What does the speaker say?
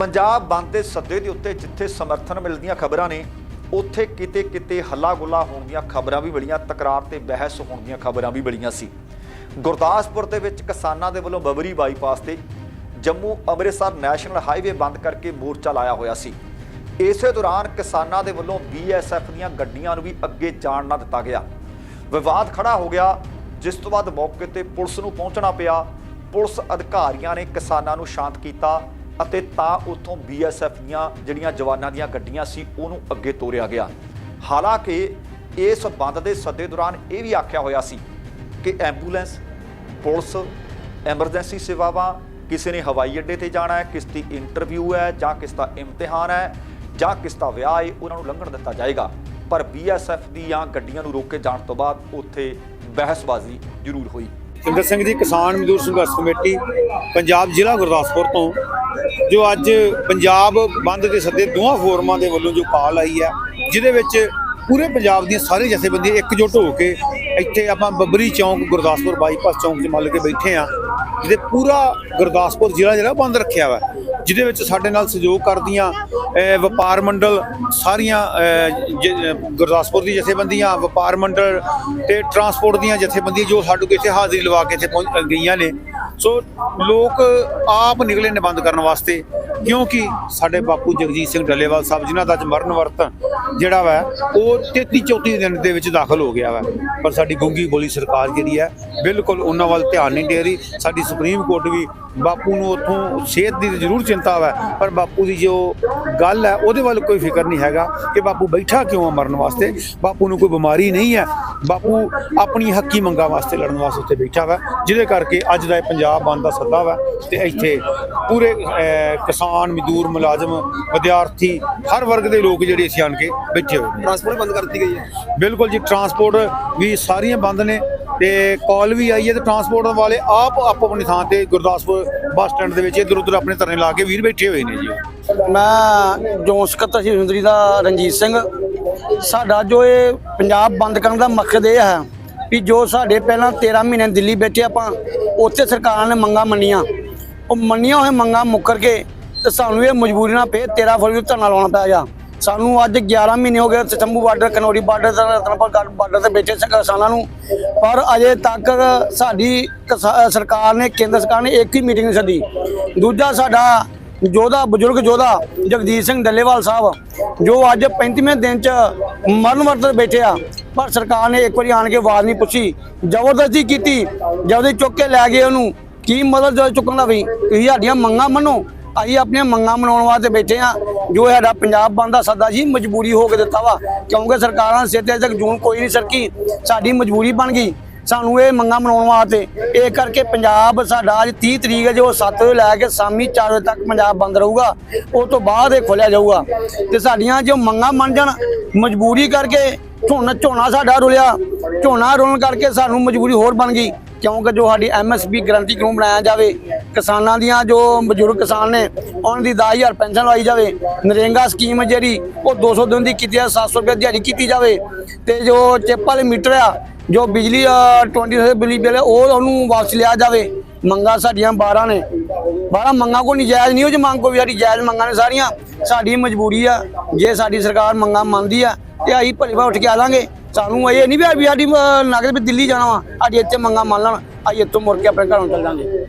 ਪੰਜਾਬ ਬੰਦ ਦੇ ਸੱਦੇ ਦੇ ਉੱਤੇ ਜਿੱਥੇ ਸਮਰਥਨ ਮਿਲਦੀਆਂ ਖਬਰਾਂ ਨੇ, ਉੱਥੇ ਕਿਤੇ ਕਿਤੇ ਹੱਲਾ ਗੁੱਲਾ ਹੋਣ ਦੀਆਂ ਖਬਰਾਂ ਵੀ ਮਿਲੀਆਂ, ਤਕਰਾਰ ਤੇ ਬਹਿਸ ਹੋਣ ਦੀਆਂ ਖਬਰਾਂ ਵੀ ਮਿਲੀਆਂ ਸੀ। ਗੁਰਦਾਸਪੁਰ ਦੇ ਵਿੱਚ ਕਿਸਾਨਾਂ ਦੇ ਵੱਲੋਂ ਬਬਰੀ ਬਾਈਪਾਸ ਤੇ ਜੰਮੂ ਅੰਮ੍ਰਿਤਸਰ ਨੈਸ਼ਨਲ ਹਾਈਵੇ ਬੰਦ ਕਰਕੇ ਮੋਰਚਾ ਲਾਇਆ ਹੋਇਆ ਸੀ। ਇਸੇ ਦੌਰਾਨ ਕਿਸਾਨਾਂ ਦੇ ਵੱਲੋਂ ਬੀਐਸਐਫ ਦੀਆਂ ਗੱਡੀਆਂ ਨੂੰ ਵੀ ਅੱਗੇ ਜਾਣ ਨਾ ਦਿੱਤਾ ਗਿਆ। ਵਿਵਾਦ ਖੜਾ ਹੋ ਗਿਆ, ਜਿਸ ਤੋਂ ਬਾਅਦ ਮੌਕੇ ਤੇ ਪੁਲਿਸ ਨੂੰ ਪਹੁੰਚਣਾ ਪਿਆ। ਪੁਲਿਸ ਅਧਿਕਾਰੀਆਂ ਨੇ ਕਿਸਾਨਾਂ ਨੂੰ ਸ਼ਾਂਤ ਕੀਤਾ। ਅਤੇ ਤਾਂ ਉੱਥੋਂ ਬੀਐਸਐਫ ਦੀਆਂ ਜਿਹੜੀਆਂ ਜਵਾਨਾਂ ਦੀਆਂ ਗੱਡੀਆਂ ਸੀ, ਉਹਨੂੰ ਅੱਗੇ ਤੋਰਿਆ ਗਿਆ। ਹਾਲਾਂਕਿ ਇਸ ਬੰਦ ਦੇ ਸੱਦੇ ਦੌਰਾਨ ਇਹ ਵੀ ਆਖਿਆ ਹੋਇਆ ਸੀ ਕਿ ਐਂਬੂਲੈਂਸ, ਪੁਲਿਸ, ਐਮਰਜੈਂਸੀ ਸੇਵਾਵਾਂ, ਕਿਸੇ ਨੇ ਹਵਾਈ ਅੱਡੇ ਤੇ ਜਾਣਾ ਹੈ, ਕਿਸ ਦੀ ਇੰਟਰਵਿਊ ਹੈ, ਜਾਂ ਕਿਸ ਦਾ ਇਮਤਿਹਾਨ ਹੈ, ਜਾਂ ਕਿਸ ਦਾ ਵਿਆਹ ਹੈ, ਉਹਨਾਂ ਨੂੰ ਲੰਘਣ ਦਿੱਤਾ ਜਾਏਗਾ। ਪਰ ਬੀਐਸਐਫ ਦੀਆਂ ਗੱਡੀਆਂ ਨੂੰ ਰੋਕ ਕੇ ਜਾਣ ਤੋਂ ਬਾਅਦ ਉੱਥੇ ਬਹਿਸਬਾਜ਼ੀ ਜ਼ਰੂਰ ਹੋਈ। ਸਿੰਦਰ ਸਿੰਘ ਜੀ, ਕਿਸਾਨ ਮਜ਼ਦੂਰ ਸੰਘਰਸ਼ ਕਮੇਟੀ, ਪੰਜਾਬ ਜ਼ਿਲ੍ਹਾ ਗੁਰਦਾਸਪੁਰ ਤੋਂ, ਜੋ ਅੱਜ ਪੰਜਾਬ ਬੰਦ ਦੇ ਸੱਦੇ ਦੋਹਾਂ ਫੋਰਮਾਂ ਦੇ ਵੱਲੋਂ ਜੋ ਕਾਲ ਆਈ ਹੈ, ਜਿਹਦੇ ਵਿੱਚ ਪੂਰੇ ਪੰਜਾਬ ਦੀਆਂ ਸਾਰੇ ਜਥੇਬੰਦੀਆਂ ਇਕਜੁੱਟ ਹੋ ਕੇ ਇੱਥੇ ਆਪਾਂ ਬੱਬਰੀ ਚੌਂਕ, ਗੁਰਦਾਸਪੁਰ ਬਾਈਪਾਸ ਚੌਂਕ 'ਚ ਮੱਲ ਕੇ ਬੈਠੇ ਆ ਜਿਹਦੇ ਪੂਰਾ ਗੁਰਦਾਸਪੁਰ ਜ਼ਿਲ੍ਹਾ ਜਿਹੜਾ ਬੰਦ ਰੱਖਿਆ ਵਾ। ਜਿਹਦੇ ਵਿੱਚ ਸਾਡੇ ਨਾਲ ਸਹਿਯੋਗ ਕਰਦੀਆਂ ਵਪਾਰ ਮੰਡਲ ਸਾਰੀਆਂ ਜ- ਗੁਰਦਾਸਪੁਰ ਦੀ ਜਥੇਬੰਦੀਆਂ, ਵਪਾਰ ਮੰਡਲ ਤੇ ਟਰਾਂਸਪੋਰਟ ਦੀਆਂ ਜਥੇਬੰਦੀਆਂ ਜੋ ਸਾਡੇ ਕੋਲ ਇੱਥੇ ਹਾਜ਼ਰੀ ਲਵਾ ਕੇ ਇੱਥੇ ਪਹੁੰਚ ਗਈਆਂ ਨੇ। ਸੋ ਲੋਕ ਆਪ ਨਿਕਲੇ ਨੇ ਬੰਦ ਕਰਨ ਵਾਸਤੇ, ਕਿਉਂਕਿ ਸਾਡੇ ਬਾਪੂ ਜਗਜੀਤ ਸਿੰਘ ਡੱਲੇਵਾਲ ਸਾਹਿਬ ਜਿਨ੍ਹਾਂ ਦਾ ਅੱਜ ਮਰਨ ਵਰਤ ਜਿਹੜਾ ਵਾ, ਉਹ 33 34 ਦਿਨ ਦੇ ਵਿੱਚ ਦਾਖਲ ਹੋ ਗਿਆ ਵਾ। ਪਰ ਸਾਡੀ ਗੁੰਗੀ ਬੋਲੀ ਸਰਕਾਰ ਜਿਹੜੀ ਹੈ, ਬਿਲਕੁਲ ਉਹਨਾਂ ਵੱਲ ਧਿਆਨ ਨਹੀਂ ਦੇ ਰਹੀ। ਸਾਡੀ ਸੁਪਰੀਮ ਕੋਰਟ ਵੀ ਬਾਪੂ ਨੂੰ ਉੱਥੋਂ ਸਿਹਤ ਦੀ ਜ਼ਰੂਰ ਚਿੰਤਾ ਵਾ ਪਰ ਬਾਪੂ ਦੀ ਜੋ ਗੱਲ ਹੈ ਉਹਦੇ ਵੱਲ ਕੋਈ ਫਿਕਰ ਨਹੀਂ ਹੈਗਾ ਕਿ ਬਾਪੂ ਬੈਠਾ ਕਿਉਂ ਆ ਮਰਨ ਵਾਸਤੇ। ਬਾਪੂ ਨੂੰ ਕੋਈ ਬਿਮਾਰੀ ਨਹੀਂ ਹੈ। ਬਾਪੂ ਆਪਣੀ ਹੱਕੀ ਮੰਗਾਂ ਵਾਸਤੇ ਲੜਨ ਵਾਸਤੇ ਉੱਥੇ ਬੈਠਾ ਵਾ ਜਿਹਦੇ ਕਰਕੇ ਅੱਜ ਦਾ ਇਹ ਪੰਜਾਬ ਬੰਦ ਦਾ ਸੱਦਾ ਵਾ ਤੇ ਇੱਥੇ ਪੂਰੇ ਕਿਸਾਨ ਮਜ਼ਦੂਰ ਮੁਲਾਜ਼ਮ ਵਿਦਿਆਰਥੀ ਹਰ ਵਰਗ ਦੇ ਲੋਕ ਜਿਹੜੇ ਇੱਥੇ ਆਣ ਕੇ ਬੈਠੇ ਹੋਏ ਨੇ। ਟਰਾਂਸਪੋਰਟ ਬੰਦ ਕਰ ਦਿੱਤੀ ਗਈ ਹੈ। ਬਿਲਕੁਲ ਜੀ ਟਰਾਂਸਪੋਰਟ ਵੀ ਸਾਰੀਆਂ ਬੰਦ ਨੇ। ਤੇ ਕਾਲ ਵੀ ਆਈ ਹੈ ਤੇ ਟਰਾਂਸਪੋਰਟ ਵਾਲੇ ਆਪ ਆਪੋ ਆਪਣੀ ਥਾਂ ਤੇ ਗੁਰਦਾਸਪੁਰ ਬੱਸ ਸਟੈਂਡ ਦੇ ਵਿੱਚ ਇੱਧਰ ਉੱਧਰ ਆਪਣੇ ਧਰਨੇ ਲਾ ਕੇ ਵੀਰ ਬੈਠੇ ਹੋਏ ਨੇ ਜੀ। ਮੈਂ ਜੋਨ ਸਕੱਤਰ ਸ਼੍ਰੀ ਸੁੰਦਰੀ ਦਾ ਰਣਜੀਤ ਸਿੰਘ। ਸਾਡਾ ਜੋ ਇਹ ਪੰਜਾਬ ਬੰਦ ਕਰਨ ਦਾ ਮਕਸਦ ਇਹ ਹੈ ਵੀ ਜੋ ਸਾਡੇ ਪਹਿਲਾਂ 13 ਮਹੀਨੇ ਦਿੱਲੀ ਬੈਠੇ ਆਪਾਂ ਉੱਥੇ ਸਰਕਾਰਾਂ ਨੇ ਮੰਗਾਂ ਮੰਨੀਆਂ। ਉਹ ਮੰਨੀਆਂ ਹੋਏ ਮੰਗਾਂ ਮੁੱਕਰ ਕੇ ਤੇ ਸਾਨੂੰ ਇਹ ਮਜਬੂਰੀ ਨਾਲ ਪਏ 13 ਫਰਵਰੀ ਨੂੰ ਧਰਨਾ ਲਾਉਣਾ ਪੈ ਜਾ ਸਾਨੂੰ ਅੱਜ 11 ਮਹੀਨੇ ਹੋ ਗਏ ਸ਼ੰਭੂ ਬਾਰਡਰ ਕਨੌਰੀ ਬਾਰਡਰ ਤੇ ਰਤਨਪੁਰ ਬਾਰਡਰ ਤੇ ਬੈਠੇ ਕਿਸਾਨਾਂ ਨੂੰ। ਪਰ ਅਜੇ ਤੱਕ ਸਾਡੀ ਕਿਸਾ- ਸਰਕਾਰ ਨੇ, ਕੇਂਦਰ ਸਰਕਾਰ ਨੇ ਇੱਕ ਹੀ ਮੀਟਿੰਗ ਨਹੀਂ ਸੱਦੀ। ਦੂਜਾ ਸਾਡਾ ਯੋਧਾ, ਬਜ਼ੁਰਗ ਯੋਧਾ ਜਗਦੀਸ਼ ਸਿੰਘ ਡੱਲੇਵਾਲ ਸਾਹਿਬ, ਜੋ ਅੱਜ 35ਵੇਂ ਦਿਨ ਚ ਮਰਨ ਵਰਤ ਤੇ ਬੈਠੇ ਆ। ਪਰ ਸਰਕਾਰ ਨੇ ਇੱਕ ਵਾਰੀ ਆਣ ਕੇ ਆਵਾਜ਼ ਨਹੀਂ ਪੁੱਛੀ। ਜ਼ਬਰਦਸਤੀ ਕੀਤੀ। ਜਦ ਚੁੱਕ ਕੇ ਲੈ ਗਏ ਉਹਨੂੰ, ਕੀ ਮਦਦ ਚੁੱਕਣ ਦਾ ਵੀ? ਤੁਸੀਂ ਸਾਡੀਆਂ ਮੰਗਾਂ ਮੰਨੋ। ਅਸੀਂ ਆਪਣੀਆਂ ਮੰਗਾਂ ਮਨਾਉਣ ਵਾਸਤੇ ਬੈਠੇ ਆ ਜੋ ਸਾਡਾ ਪੰਜਾਬ ਬੰਦ ਦਾ ਸੱਦਾ ਜੀ ਮਜਬੂਰੀ ਹੋ ਕੇ ਦਿੱਤਾ ਵਾ। ਕਿਉਂਕਿ ਸਰਕਾਰਾਂ ਸਿਰ ਤੇ ਤੱਕ ਜੂਨ ਕੋਈ ਨਹੀਂ ਸਰਕੀ। ਸਾਡੀ ਮਜਬੂਰੀ ਬਣ ਗਈ। ਸਾਨੂੰ ਇਹ ਮੰਗਾਂ ਮਨਾਉਣ ਵਾਸਤੇ, ਇਹ ਕਰਕੇ ਪੰਜਾਬ ਸਾਡਾ ਅੱਜ 30 ਤਰੀਕ ਹੈ, ਜੋ 7 ਵਜੇ ਲੈ ਕੇ ਸ਼ਾਮੀ 4 ਵਜੇ ਤੱਕ ਪੰਜਾਬ ਬੰਦ ਰਹੂਗਾ। ਉਸ ਤੋਂ ਬਾਅਦ ਇਹ ਖੋਲਿਆ ਜਾਊਗਾ। ਤੇ ਸਾਡੀਆਂ ਜੋ ਮੰਗਾਂ ਮੰਨ ਜਾਣ, ਮਜਬੂਰੀ ਕਰਕੇ ਝੋਨਾ ਝੋਨਾ ਸਾਡਾ ਰੁਲਿਆ। ਝੋਨਾ ਰੁਲਣ ਕਰਕੇ ਸਾਨੂੰ ਮਜਬੂਰੀ ਹੋਰ ਬਣ ਗਈ। ਕਿਉਂਕਿ ਜੋ ਸਾਡੀ ਐਮਐਸਪੀ ਗਰੰਟੀ ਕਾਨੂੰਨ ਬਣਾਇਆ ਜਾਵੇ? ਕਿਸਾਨਾਂ ਦੀਆਂ ਜੋ ਬਜ਼ੁਰਗ ਕਿਸਾਨ ਨੇ ਉਹਨਾਂ ਦੀ 10000 ਪੈਨਸ਼ਨ ਲਵਾਈ ਜਾਵੇ। ਨਰੇਗਾ ਸਕੀਮ ਜਿਹੜੀ ਉਹ 200 ਦਿਨ ਦੀ ਕੀਤੀ ਆ 700 ਰੁਪਏ ਦਿਹਾੜੀ ਕੀਤੀ ਜਾਵੇ। ਤੇ ਜੋ ਚਿੱਪ ਵਾਲੇ ਮੀਟਰ ਆ ਜੋ ਬਿਜਲੀ ਅ, 20 ਬਿਜਲੀ ਬਿੱਲ ਉਹ ਉਹਨੂੰ ਵਾਪਸ ਲਿਆ ਜਾਵੇ। ਮੰਗਾਂ ਸਾਡੀਆਂ 12 ਨੇ। 12 ਮੰਗਾਂ ਕੋਈ ਨਜਾਇਜ਼ ਨਹੀਂ ਉਹ ਜੇ ਮੰਗ ਕੋਈ ਸਾਡੀ ਜਾਇਜ਼ ਮੰਗਾਂ ਨੇ ਸਾਰੀਆਂ। ਸਾਡੀ ਮਜਬੂਰੀ ਆ ਜੇ ਸਾਡੀ ਸਰਕਾਰ ਮੰਗਾਂ ਮੰਨਦੀ ਆ ਤੇ ਅਸੀਂ ਭਲੀ ਭਾਅ ਉੱਠ ਕੇ ਆ ਲਾਂਗੇ। ਸਾਨੂੰ ਇਹ ਨਹੀਂ ਵੀ ਸਾਡੀ ਅ, ਵੀ ਦਿੱਲੀ ਜਾਣਾ ਵਾ ਅੱਜ ਇੱਥੇ ਮੰਗਾਂ ਮੰਨ ਲੈਣ ਅਸੀਂ ਇੱਥੋਂ ਮੁੜ ਕੇ ਆਪਣੇ ਘਰੋਂ ਚੱਲ ਜਾਾਂਗੇ